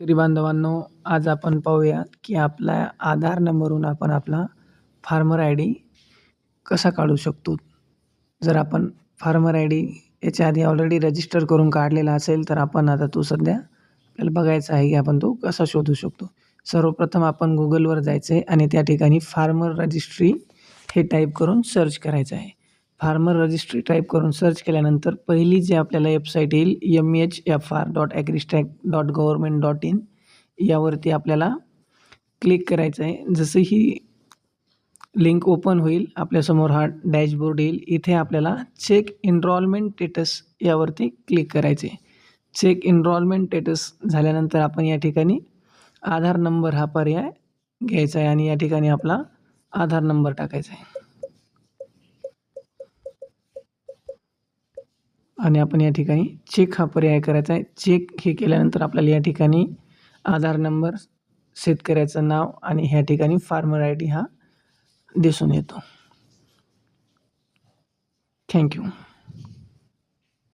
तरी बांधवांनो आज आपण पाहूया की आपला आधार नंबरवरून आपण आपला फार्मर आय डी कसा काढू शकतो. जर आपण फार्मर आय डी याच्या आधी ऑलरेडी रजिस्टर करून काढलेला असेल तर आपण आता तो सध्या आपल्याला बघायचा आहे की आपण तो कसा शोधू शकतो. सर्वप्रथम आपण गुगलवर जायचं आहे आणि त्या ठिकाणी फार्मर रजिस्ट्री हे टाईप करून सर्च करायचं आहे. फार्मर रजिस्ट्री टाईप करून सर्च केल्यानंतर पहिली जी आपल्याला वेबसाईट येईल M H F R dot agristack dot government dot in यावरती आपल्याला क्लिक करायचं आहे. जसं ही लिंक ओपन होईल आपल्यासमोर हा डॅशबोर्ड येईल. इथे आपल्याला चेक एनरॉलमेंट टेटस यावरती क्लिक करायचे चेक एनरॉलमेंट टेटस झाल्यानंतर आपण या ठिकाणी आधार नंबर हा पर्याय घ्यायचा आहे आणि या ठिकाणी आपला आधार नंबर टाकायचा आहे. आणि आपण या ठिकाणी चेक हा पर्याय करायचा आहे. चेक हे केल्यानंतर आपल्याला या ठिकाणी आधार नंबर शेतकऱ्याचं नाव आणि ह्या ठिकाणी फार्मर आय डी हा दिसून येतो. थँक्यू.